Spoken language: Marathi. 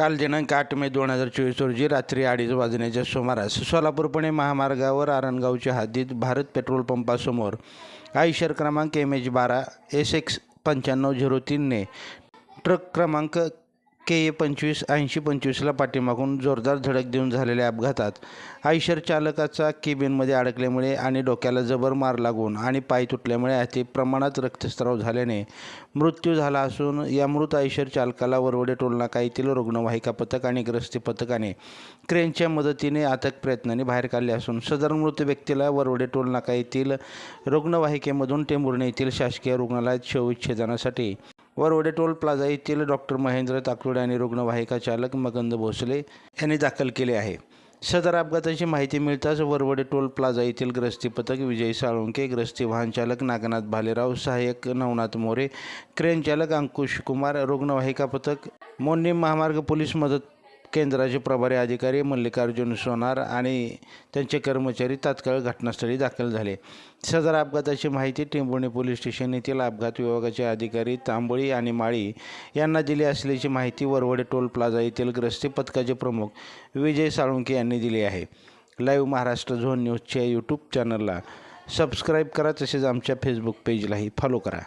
काल दिनांक आठ मे दोन हजार चोवीस रोजी रात्री अडीच वाजण्याच्या सुमारास सोलापूर पुणे महामार्गावर आरणगावच्या हद्दीत भारत पेट्रोल पंपासमोर आयशर क्रमांक एम एच बारा एस एक्स पंच्याण्णव झिरो तीनने ट्रक क्रमांक के ए पंचवीस ऐंशी पंचवीसला पाठीमागून जोरदार धडक देऊन झालेल्या अपघातात आयशर चालकाचा केबिनमध्ये अडकल्यामुळे आणि डोक्याला जबर मार लागून आणि पाय तुटल्यामुळे अति प्रमाणात रक्तस्राव झाल्याने मृत्यू झाला असून या मृत आयशर चालकाला वरवडे टोलनाका येथील रुग्णवाहिका पथक आणि ग्रस्ती पथकाने क्रेनच्या मदतीने अथक प्रयत्नांनी बाहेर काढले असून सदर मृत व्यक्तीला वरवडे टोलनाका येथील रुग्णवाहिकेमधून टेंभुर्णी येथील शासकीय रुग्णालयात शवविच्छेदनासाठी वरवडे टोल प्लाझा येथील डॉक्टर महेंद्र ताकरोडे आणि रुग्णवाहिका चालक मकंद भोसले यांनी दाखल केले आहे. सदर अपघाताची माहिती मिळताच वरवडे टोल प्लाझा येथील ग्रस्ती पथक विजय साळुंके ग्रस्ती वाहन चालक नागनाथ भालेराव सहाय्यक नवनाथ मोरे क्रेन चालक अंकुश कुमार रुग्णवाहिका पथक मोन्नी महामार्ग पोलीस मदत केंद्राचे प्रभारी अधिकारी मल्लिकार्जुन सोनार आणि त्यांचे कर्मचारी तात्काळ घटनास्थळी दाखल झाले. सदर अपघाताची माहिती टेंभुर्णी पोलीस स्टेशन येथील अपघात विभागाचे अधिकारी तांबोळी आणि माळी यांना दिली असल्याची माहिती वरवडे टोल प्लाझा येथील ग्रस्ती पथकाचे प्रमुख विजय साळुंके यांनी दिली आहे. लाईव्ह महाराष्ट्र झोन न्यूजच्या यूट्यूब चॅनलला सबस्क्राईब करा तसेच आमच्या फेसबुक पेजलाही फॉलो करा.